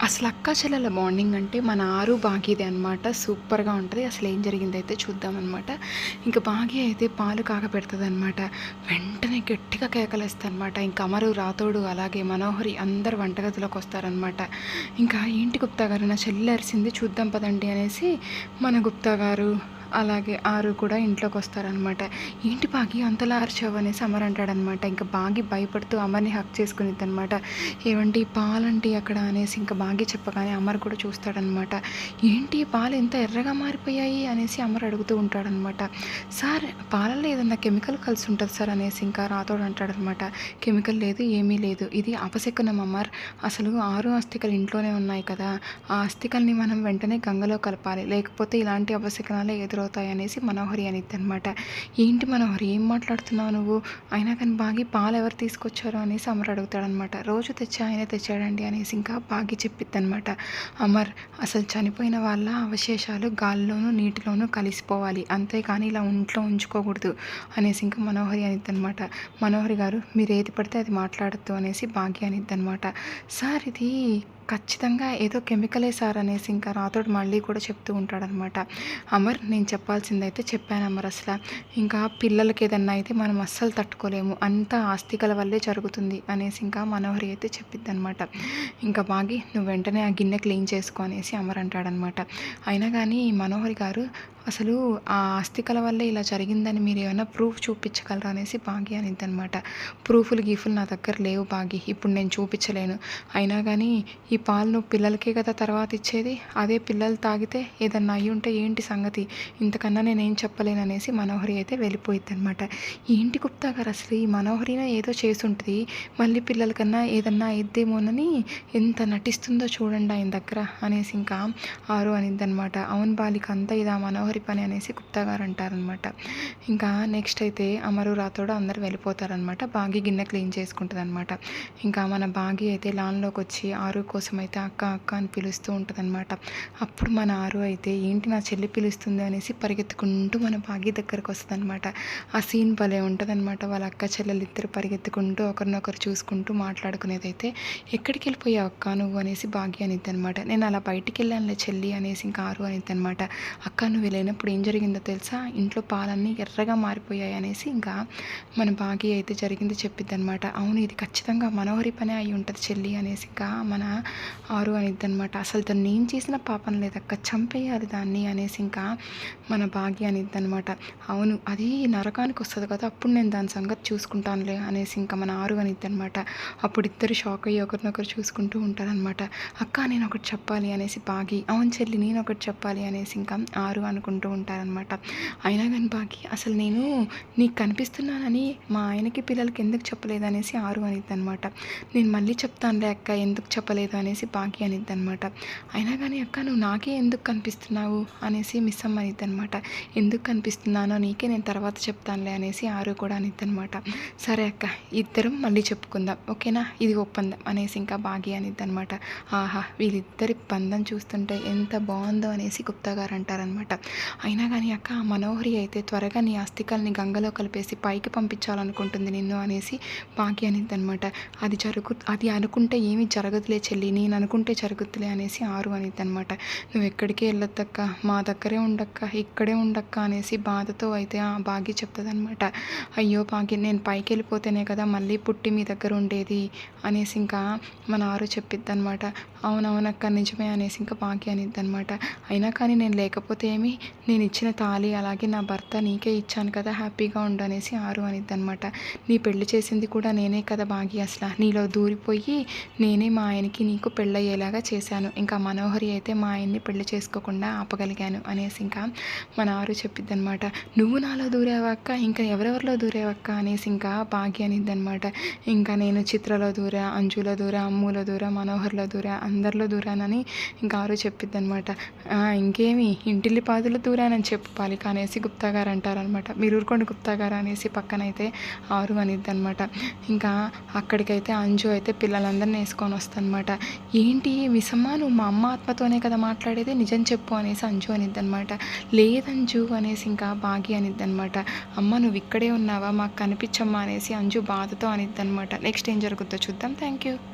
అసలు అక్క చెల్లెల బాండింగ్ అంటే మన ఆరు బాగీదే అనమాట సూపర్గా ఉంటుంది. అసలు ఏం జరిగింది అయితే చూద్దామన్నమాట. ఇంకా భాగ్య అయితే పాలు కాకపెడుతుంది అనమాట వెంటనే గట్టిగా కేకలేస్తుంది అనమాట ఇంకా అమరు రాతోడు అలాగే మనోహరి అందరు వంటగదిలోకి వస్తారనమాట ఇంకా ఏంటి గుప్తా గారు? నా చెల్లి అరిసింది చూద్దాం పదండి అనేసి మన గుప్తా గారు అలాగే ఆరు కూడా ఇంట్లోకి వస్తారనమాట ఏంటి బాగి అంతలా అరిచావు? అనేసి అమర్ అంటాడనమాట. ఇంకా బాగి భయపడుతూ అమర్ని హక్ చేసుకునిద్ది అనమాట ఏవంటి పాలంటి అక్కడ? అనేసి ఇంకా బాగి చెప్పగానే అమర్ కూడా చూస్తాడనమాట. ఏంటి పాలు ఎంత ఎర్రగా మారిపోయాయి? అనేసి అమర్ అడుగుతూ ఉంటాడనమాట. సార్ పాలల్లో ఏదన్నా కెమికల్ కలిసి ఉంటుంది సార్? అనేసి ఇంకా రాతోడు అంటాడనమాట. కెమికల్ లేదు ఏమీ లేదు. ఇది అపశకునం అమర్. అసలు ఆరు అస్థికలు ఇంట్లోనే ఉన్నాయి కదా. ఆ అస్థికల్ని మనం వెంటనే గంగలో కలపాలి. లేకపోతే ఇలాంటి అపశకనాలే ఎదురవుతాయి అనేసి మనోహరి అనిద్ది అనమాట ఏంటి మనోహరి ఏం మాట్లాడుతున్నావు నువ్వు? అయినా కానీ బాగి పాలు ఎవరు తీసుకొచ్చారో? అనేసి అమర్ అడుగుతాడనమాట రోజు తెచ్చి ఆయన తెచ్చాడండి అనేసి ఇంకా బాగి చెప్పిద్ది అనమాట అమర్ అసలు చనిపోయిన వాళ్ళ అవశేషాలు గాల్లోనూ నీటిలోనూ కలిసిపోవాలి. అంతేకాని ఇలా ఒంట్లో ఉంచుకోకూడదు అనేసి ఇంకా మనోహరి అనిద్ది అనమాట మనోహరి గారు మీరు ఏది పడితే అది మాట్లాడద్దు అనేసి భాగ్య అనిద్ది అనమాట సార్ ఇది ఖచ్చితంగా ఏదో కెమికలే సార్ అనేసి ఇంకా రాతోడు మళ్ళీ కూడా చెప్తూ ఉంటాడనమాట. అమర్ నేను చెప్పాల్సిందైతే చెప్పాను అమర్ అసలు. ఇంకా పిల్లలకి ఏదన్నా అయితే మనం అస్సలు తట్టుకోలేము. అంత ఆస్తికల వల్లే జరుగుతుంది అనేసి ఇంకా మనోహరి అయితే చెప్పిద్ది అనమాట ఇంకా బాగి నువ్వు వెంటనే ఆ గిన్నె క్లీన్ చేసుకో అనేసి అమర్ అంటాడనమాట. అయినా కానీ మనోహరి గారు అసలు ఆ అస్థికల వల్ల ఇలా జరిగిందని మీరు ఏమైనా ప్రూఫ్ చూపించగలరా అనేసి బాగి అనిద్ది అనమాట ప్రూఫ్లు గీఫ్లు నా దగ్గర లేవు బాగి. ఇప్పుడు నేను చూపించలేను. అయినా కానీ ఈ పాలు నువ్వు పిల్లలకే కదా తర్వాత ఇచ్చేది? అదే పిల్లలు తాగితే ఏదన్నా అయ్యి ఉంటే ఏంటి సంగతి? ఇంతకన్నా నేనేం చెప్పలేను అనేసి మనోహరి అయితే వెళ్ళిపోయింది అనమాట ఏంటి గుప్తా గారు అసలు? ఈ మనోహరిన ఏదో చేసుంటుంది. మళ్ళీ పిల్లలకన్నా ఏదన్నా అయిద్దేమోనని ఎంత నటిస్తుందో చూడండి ఆయన దగ్గర అనేసి ఇంకా ఆరు అనిద్ది అనమాట అవును బాలిక అంతా ఇదా మనోహరి పని అనేసి గుప్తా గారు అంటారనమాట ఇంకా నెక్స్ట్ అయితే అమరు రాతోడు అందరు వెళ్ళిపోతారనమాట. బాగి గిన్నె క్లీన్ చేసుకుంటుంది అనమాట ఇంకా మన బాగి అయితే లాన్లోకి వచ్చి ఆరు కోసం అయితే అక్క అక్క అని పిలుస్తూ ఉంటుందన్నమాట అప్పుడు మన ఆరు అయితే ఏంటి నా చెల్లి పిలుస్తుంది అనేసి పరిగెత్తుకుంటూ మన బాగి దగ్గరకు వస్తుందన్నమాట ఆ సీన్ భలే ఉంటుందన్నమాట వాళ్ళ అక్క చెల్లెలు ఇద్దరు పరిగెత్తుకుంటూ ఒకరినొకరు చూసుకుంటూ మాట్లాడుకునేది అయితే ఎక్కడికి వెళ్ళిపోయావు అక్క నువ్వు అనేసి బాగి అనిద్ది అనమాట నేను అలా బయటికి వెళ్ళానులే చెల్లి అనేసి ఇంకా ఆరు అనిద్ది అనమాట అక్క నువ్వు వెళ్ళినప్పుడు ఏం జరిగిందో తెలుసా? ఇంట్లో పాలన్నీ ఎర్రగా మారిపోయాయి అనేసి ఇంకా మన భాగ్య అయితే జరిగింది చెప్పిద్ది అనమాట అవును ఇది ఖచ్చితంగా మనోహరి పనే అయి ఉంటుంది చెల్లి అనేసి ఇంకా మన ఆరు అనిద్ది అనమాట అసలు తను నేను చేసిన పాపం లేదక్క చంపేయాలి దాన్ని అనేసి ఇంకా మన భాగ్య అనిద్ది అనమాట అవును అది నరకానికి వస్తుంది కదా అప్పుడు నేను దాని సంగతి చూసుకుంటానులే అనేసి ఇంకా మన ఆరు అనిద్ది అనమాట అప్పుడు ఇద్దరు షాక్ అయ్యి ఒకరినొకరు చూసుకుంటూ ఉంటారనమాట అక్క నేను ఒకటి చెప్పాలి అనేసి బాగి అవును చెల్లి నేను ఒకటి చెప్పాలి అనేసి ఇంకా ఆరు అనుకుంటా ఉంటారనమాట అయినా కానీ బాగి అసలు నేను నీకు కనిపిస్తున్నానని మా ఆయనకి పిల్లలకి ఎందుకు చెప్పలేదు అనేసి ఆరు అనిద్ది అనమాట నేను మళ్ళీ చెప్తానులే అక్క ఎందుకు చెప్పలేదు అనేసి బాగి అనిద్ది అనమాట అయినా కానీ అక్క నువ్వు నాకే ఎందుకు కనిపిస్తున్నావు అనేసి మిస్ అమ్మ అనిద్ది అనమాట ఎందుకు కనిపిస్తున్నానో నీకే నేను తర్వాత చెప్తానులే అనేసి ఆరు కూడా అనిద్ది అనమాట సరే అక్క ఇద్దరం మళ్ళీ చెప్పుకుందాం. ఓకేనా? ఇది ఒప్పందం అనేసి ఇంకా బాగి అనిద్ది అనమాట ఆహా వీళ్ళిద్దరి బంధం చూస్తుంటే ఎంత బాగుందో అనేసి గుప్తా గారు అంటారనమాట అయినా కానీ అక్క ఆ మనోహరి అయితే త్వరగా నీ అస్థికల్ని గంగలో కలిపేసి పైకి పంపించాలనుకుంటుంది నిన్ను అనేసి బాకి అనిద్ది అనమాట అది జరుగు అది అనుకుంటే ఏమీ జరగదులే చెల్లి నేను అనుకుంటే జరుగుతులే అనేసి ఆరు అనిద్ది అనమాట నువ్వు ఎక్కడికి వెళ్ళొద్దక్క మా దగ్గరే ఉండక్క ఇక్కడే ఉండక్క అనేసి బాధతో అయితే ఆ బాగి చెప్తుంది అనమాట అయ్యో బాగి నేను పైకి వెళ్ళిపోతేనే కదా మళ్ళీ పుట్టి మీ దగ్గర ఉండేది అనేసి ఇంకా మన ఆరు చెప్పిద్ది అనమాట అవునవునక్క నిజమే అనేసి ఇంకా బాగి అనిద్ది అనమాట అయినా కానీ నేను లేకపోతే ఏమి? నేను ఇచ్చిన తాళి అలాగే నా భర్త నీకే ఇచ్చాను కదా హ్యాపీగా ఉండు అనేసి ఆరు అనిద్ది అనమాట నీ పెళ్ళి చేసింది కూడా నేనే కదా బాగి అసలు నీలో దూరిపోయి నేనే మా ఆయనకి నీకు పెళ్ళయ్యేలాగా చేశాను. ఇంకా మనోహరి అయితే మా ఆయన్ని పెళ్ళి చేసుకోకుండా ఆపగలిగాను అనేసి ఇంకా మన ఆరు చెప్పిద్ది అనమాట నువ్వు నాలో దూరేవక్క ఇంకా ఎవరెవరిలో దూరేవక్క అనేసి ఇంకా బాగి అనిద్ది అనమాట ఇంకా నేను చిత్రలో దూరా అంజులో దూరా అమ్ములో దూరా మనోహర్లో దూరా అందరిలో దూరానని ఇంకా ఆరు చెప్పిద్ది అనమాట ఇంకేమి? ఇంటిల్లి పాదులు దూరానని చెప్పాలి. కానీ గుప్తా గారు అంటారనమాట. మీరు ఊరుకోండి గుప్తా గారు అనేసి పక్కనైతే ఆరు అనిద్ది అనమాట ఇంకా అక్కడికైతే అంజు అయితే పిల్లలందరినీ వేసుకొని వస్తానమాట. ఏంటి మిసమ్మ నువ్వు మా అమ్మ ఆత్మతోనే కదా మాట్లాడేది? నిజం చెప్పు అనేసి అంజు అనిద్ది అనమాట లేదంజు అనేసి ఇంకా బాగి అనిద్ది అనమాట అమ్మ నువ్వు ఇక్కడే ఉన్నావా? మాకు కనిపించమ్మా అనేసి అంజు బాధతో అనిద్ది అనమాట నెక్స్ట్ ఏం జరుగుతుందో చూద్దాం. Thank you